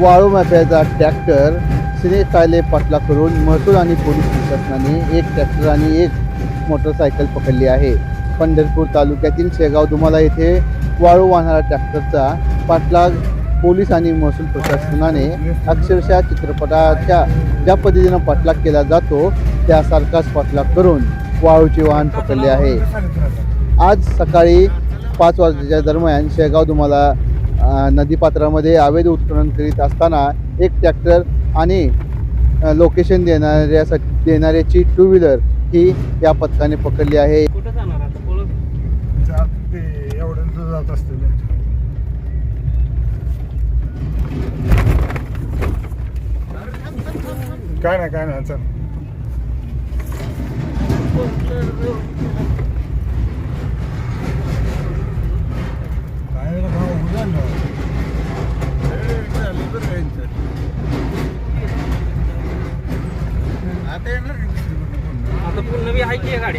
वाळू माफ्याचा ट्रॅक्टर सिने पाटला करून महसूल आणि पोलीस प्रशासनाने एक ट्रॅक्टर आणि एक मोटरसायकल पकडली आहे. पंढरपूर तालुक्यातील शेगाव दुमाला येथे वाळू वाहणारा ट्रॅक्टरचा पाठलाग पोलीस आणि महसूल प्रशासनाने अक्षरशः चित्रपटाच्या ज्या पद्धतीनं पाठलाग केला जातो त्यासारखाच पाठलाग करून वाळूचे वाहन पकडले आहे. आज सकाळी पाच वाजल्याच्या दरम्यान शेगाव दुमाला नदीपात्रामध्ये अवैध उत्खनन करीत असताना एक ट्रॅक्टर आणि लोकेशन देणाऱ्यासाठी देणाऱ्याची टू व्हीलर ही या पथकाने पकडली आहे. कुठं जाणार आता? बोलत जात ते एवढ्यांचं जात असते काय नाही काय नाही चल. आता येणार? आता पूर्ण बी आहे की ही गाडी